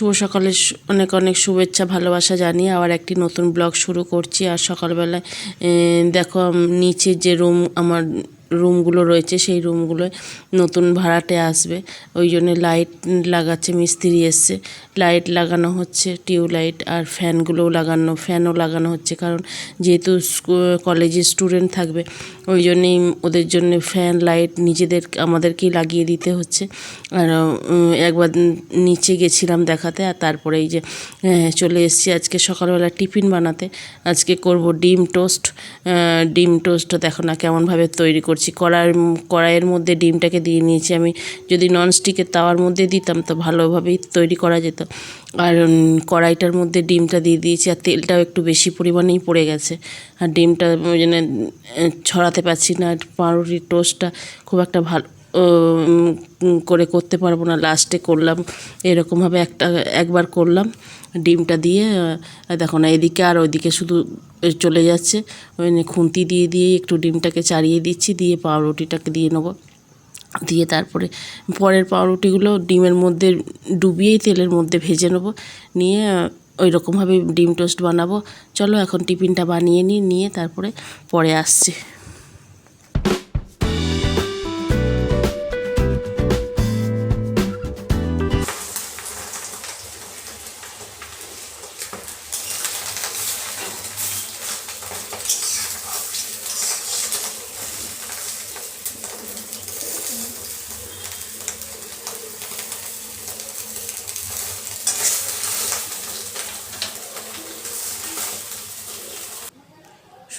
শুভ সকালে অনেক অনেক শুভেচ্ছা, ভালোবাসা জানিয়ে আবার একটি নতুন ব্লগ শুরু করছি। আর সকালবেলায় দেখো নিচে যে রুম, আমার রুমগুলো রয়েছে, সেই রুমগুলোয় নতুন ভাড়াটে আসবে। ওই জন্য লাইট লাগাচ্ছে, মিস্ত্রি এসছে। লাইট লাগানো হচ্ছে টিউব লাইট আর ফ্যানগুলোও লাগানো, ফ্যানও লাগানো হচ্ছে। কারণ যেহেতু কলেজে স্টুডেন্ট থাকবে ওই জন্যেই ওদের জন্য ফ্যান লাইট নিজেদের আমাদেরকেই লাগিয়ে দিতে হচ্ছে। আর একবার নিচে গেছিলাম দেখাতে আর তারপরে এই যে চলে এসেছি আজকে সকালবেলা টিফিন বানাতে। আজকে করব ডিম টোস্ট। ডিম টোস্ট দেখো না কেমনভাবে তৈরি করছি। কড়াইয়ের কড়াইয়ের মধ্যে ডিমটাকে দিয়ে নিয়েছি আমি। যদি ননস্টিকের তাওয়ার মধ্যে দিতাম তো ভালোভাবেই তৈরি করা যেত। আর কড়াইটার মধ্যে ডিমটা দিয়ে দিয়েছি আর তেলটাও একটু বেশি পরিমাণেই পড়ে গেছে। আর ডিমটা ওই জন্য আহ, ছড়াতে পারছি না পাউরুটির টোস্টটা খুব একটা ভালো করে করতে পারব না। লাস্টে করলাম, এরকমভাবে একটা, একবার করলাম, ডিমটা দিয়ে দেখো না, এদিকে আর ওইদিকে শুধু চলে যাচ্ছে। ওই খুন্তি দিয়ে দিয়ে একটু ডিমটাকে চাড়িয়ে দিচ্ছি, দিয়ে পাউরুটিটাকে দিয়ে নেব। দিয়ে তারপরে পরের পাউরুটিগুলো ডিমের মধ্যে ডুবিয়েই তেলের মধ্যে ভেজে নেব। নিয়ে ওই রকমভাবে ডিম টোস্ট বানাবো। চলো এখন টিফিনটা বানিয়ে নিই, নিয়ে তারপরে, পরে আসছি।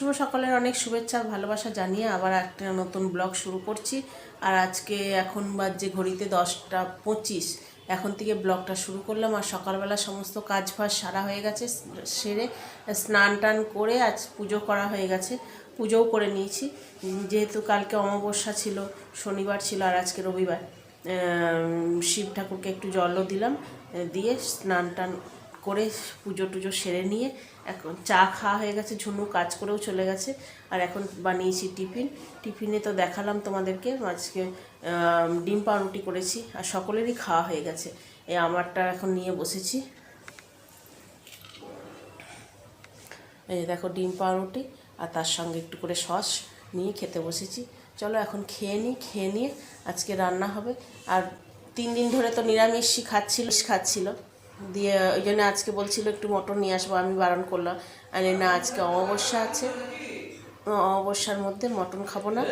শুভ সকালের অনেক শুভেচ্ছা, ভালোবাসা জানিয়ে আবার একটা নতুন ব্লগ শুরু করছি। আর আজকে এখন বাজে ঘড়িতে দশটা পঁচিশ। এখন থেকে ব্লগটা শুরু করলাম আর সকালবেলা সমস্ত কাজ ফাজ সারা হয়ে গেছে, সেরে স্নান টান করে আজ পুজো করা হয়ে গেছে, পুজোও করে নিয়েছি। যেহেতু কালকে অমাবস্যা ছিল, শনিবার ছিল আর আজকে রবিবার শিব ঠাকুরকে একটু জলও দিলাম, দিয়ে স্নান টান করে পুজো টুজো সেরে নিয়ে এখন চা খাওয়া হয়ে গেছে, ঝুনু কাজ করেও চলে গেছে, আর এখন বানিয়েছি টিফিন। টিফিনে তো দেখালাম তোমাদেরকে, আজকে ডিম পাউরুটি করেছি, আর সকলেরই খাওয়া হয়ে গেছে। এই আমারটা এখন নিয়ে বসেছি। এই দেখো ডিম পাউরুটি, আর তার সঙ্গে একটু করে সস নিয়ে খেতে বসেছি। চলো এখন খেয়ে নিই, খেয়ে নিয়ে আজকে রান্না হবে। আর তিন দিন ধরে তো নিরামিষই খাচ্ছিল খাচ্ছিল। দিয়ে ওই জন্য আজকে বলছিল একটু মটন নিয়ে আসব, আমি বারণ করলাম। আর না, আজকে অমাবস্যা আছে। অমাবস্যার মধ্যে মটন খাব না।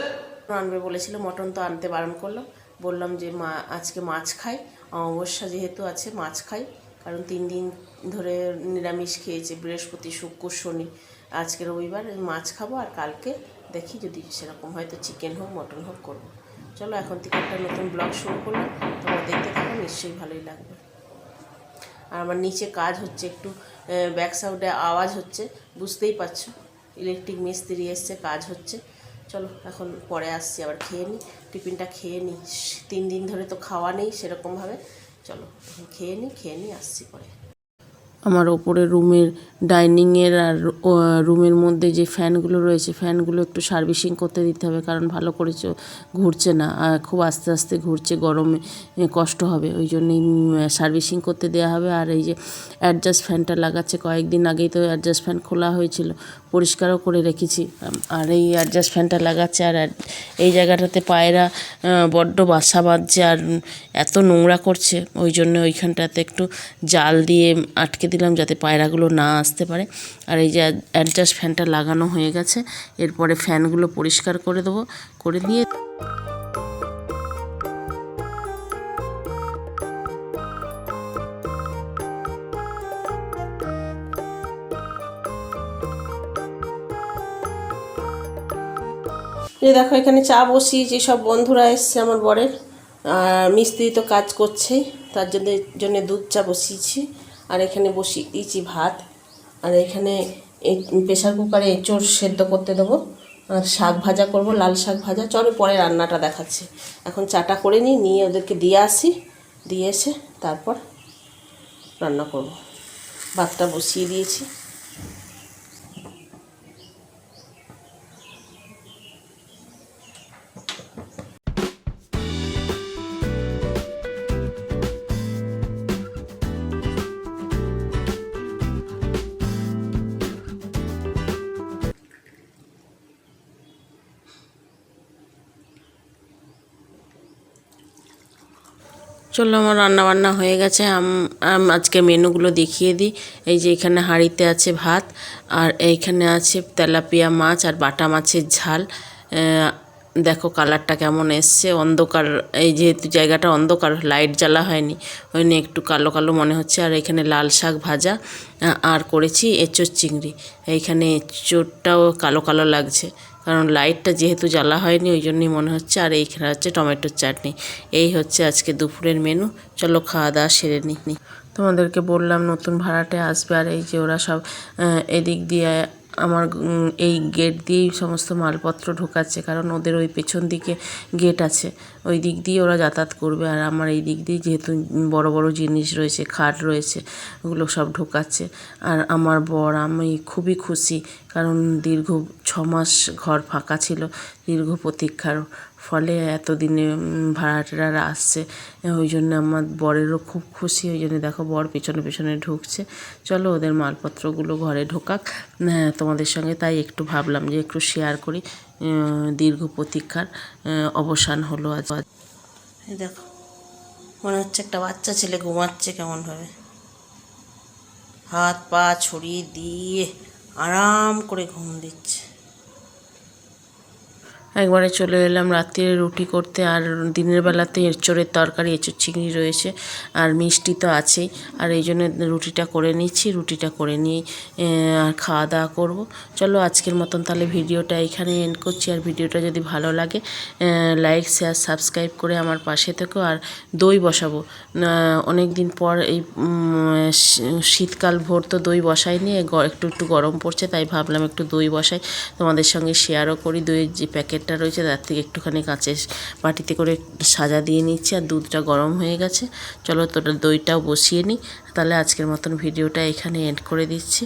আনবে বলেছিল, মটন তো আনতে বারণ করল বললাম যে, মা, আজকে মাছ খাই। অমাবস্যা যেহেতু আছে, মাছ খাই। কারণ তিন দিন ধরে নিরামিষ খেয়েছে, বৃহস্পতি, শুক্র, শনি। আজকে রবিবার মাছ খাব আর কালকে দেখি যদি সেরকম হয়তো চিকেন হোক, মটন হোক করব। চলো, এখন থেকে একটা নতুন ব্লগ শুরু করলাম। তোমরা দেখতে থাকো, নিশ্চয়ই ভালোই লাগবে। আর আমার নিচে কাজ হচ্ছে একটু ব্যাক সাউডে আওয়াজ হচ্ছে, বুঝতেই পারছ? ইলেকট্রিক মিস্ত্রি এসছে, কাজ হচ্ছে। চলো, এখন পরে আসছি, আবার খেয়ে নিই টিফিনটা খেয়ে নিই তিন দিন ধরে তো খাওয়া নেই সেরকমভাবে। চলো খেয়ে নিই খেয়ে নিই আসছি পরে। আমার ওপরে রুমের ডাইনিংয়ের আর রুমের মধ্যে যে ফ্যানগুলো রয়েছে, ফ্যানগুলো একটু সার্ভিসিং করতে দিতে হবে, কারণ ভালো করে ঘুরছে না। খুব আস্তে আস্তে ঘুরছে, গরমে কষ্ট হবে, ওই জন্যই সার্ভিসিং করতে দেওয়া হবে। আর এই যে অ্যাডজাস্ট ফ্যানটা লাগাচ্ছে, কয়েকদিন আগেই তো অ্যাডজাস্ট ফ্যান খোলা হয়েছিল, পরিষ্কারও করে রেখেছি। আর এই অ্যাডজাস্ট ফ্যানটা লাগাচ্ছে, আর এই জায়গাটাতে পায়রা বড্ড বাসা বাঁধছে, আর এত নোংরা করছে, ওই জন্য ওইখানটাতে একটু জাল দিয়ে আটকে দিলাম যাতে পায়রাগুলো না আসতে পারে। আর এই যে অ্যাডজাস্ট ফ্যানটা লাগানো হয়ে গেছে, এরপরে ফ্যানগুলো পরিষ্কার করে দেবো, করে দিয়ে এই দেখো, এখানে চা বসিয়েছি সব বন্ধুরা এসছে আমার বরের। আর মিস্ত্রি তো কাজ করছেই তার জন্য জন্য দুধ চা বসিয়েছি। আর এখানে বসিয়ে দিয়েছি ভাত। আর এখানে এই প্রেশার কুকারে এঁচোড় সেদ্ধ করতে দেবো। আর শাক ভাজা করব, লাল শাক ভাজা। চলো পরে রান্নাটা দেখাচ্ছি। এখন চাটা করে নিই, নিয়ে ওদেরকে দিয়ে আসি। দিয়ে এসে তারপর রান্না করব। ভাতটা বসিয়ে দিয়েছি। চলো আমার রান্না বান্না হয়ে গেছে। আম- আজকে মেনুগুলো দেখিয়ে দিই। এই যে এখানে হাঁড়িতে আছে ভাত, আর এইখানে আছে তেলাপিয়া মাছ আর বাটা মাছের ঝাল। দেখো কালারটা কেমন এসছে। অন্ধকার, এই যেহেতু জায়গাটা অন্ধকার, লাইট জ্বালা হয়নি, ওই নিয়ে একটু কালো কালো মনে হচ্ছে। আর এখানে লাল শাক ভাজা আর করেছি এঁচোর চিংড়ি। এইখানে এঁচোরটাও কালো কালো লাগছে। কারণ লাইটটা যেহেতু জ্বালা হয়নি, ওই জন্যই মনে হচ্ছে, আর এইখানে হচ্ছে টমেটোর চাটনি। এই হচ্ছে আজকে দুপুরের মেনু চলো খাওয়া দাওয়া সেরে নিই। তোমাদেরকে বললাম, নতুন ভাড়াটে আসবে, আর এই যে ওরা সব এদিক দিয়ে আমার এই গেট দিয়েই সমস্ত মালপত্র ঢোকাচ্ছে, কারণ ওদের ওই পেছন দিকে গেট আছে। ওই দিক দিয়ে ওরা যাতায়াত করবে, আর আমার এই দিক দিয়ে যেহেতু বড় বড় জিনিস রয়েছে, খাট রয়েছে, ওগুলো সব ঢোকাচ্ছে। আর আমার বর, আমি খুবই খুশি, কারণ দীর্ঘ ছ মাস ঘর ফাঁকা ছিল, দীর্ঘ প্রতীক্ষার ফলে এতদিনে উম, ভাড়াটেরারা আসছে ওই জন্য আমার বরেরও খুব খুশি ওই জন্য দেখো বর পেছনে পেছনে ঢুকছে। চলো ওদের মালপত্রগুলো ঘরে ঢোকাক। হ্যাঁ তোমাদের সঙ্গে তাই একটু ভাবলাম যে একটু শেয়ার করি। দীর্ঘ প্রতীক্ষার অবসান হলো আজ। দেখো মনে হচ্ছে একটা বাচ্চা ছেলে ঘুমাচ্ছে কেমনভাবে। হাত পা ছড়িয়ে দিয়ে আরাম করে ঘুম দিচ্ছে। একবারে চলে এলাম রাত্রে রুটি করতে আর দিনের বেলাতে এঁচোড়ের তরকারি, এঁচোড় চিংড়ি রয়েছে আর মিষ্টি তো আছেই। আর এই জন্য রুটিটা করে নিচ্ছি, রুটিটা করে নিয়ে আর খাওয়া দাওয়া করব। চলো আজকের মতন তাহলে ভিডিওটা এখানে এন্ড করছি। আর ভিডিওটা যদি ভালো লাগে লাইক শেয়ার সাবস্ক্রাইব করে আমার পাশে থেকো। আর দই বসাবো। অনেক দিন পর এই শীতকাল ভোর তো দই বসাইনি একটু একটু গরম পড়ছে, তাই ভাবলাম একটু দই বসাই। তোমাদের সঙ্গে শেয়ারও করি, দইয়ের যে প্যাকেটটা রয়েছে, তার থেকে একটুখানি কাঁচের বাটিতে করে সাজা দিয়ে নিচ্ছি আর দুধটা গরম হয়ে গেছে। চলো তোটা দইটাও বসিয়ে নিই। তাহলে আজকের মতন ভিডিওটা এখানে এড করে দিচ্ছি।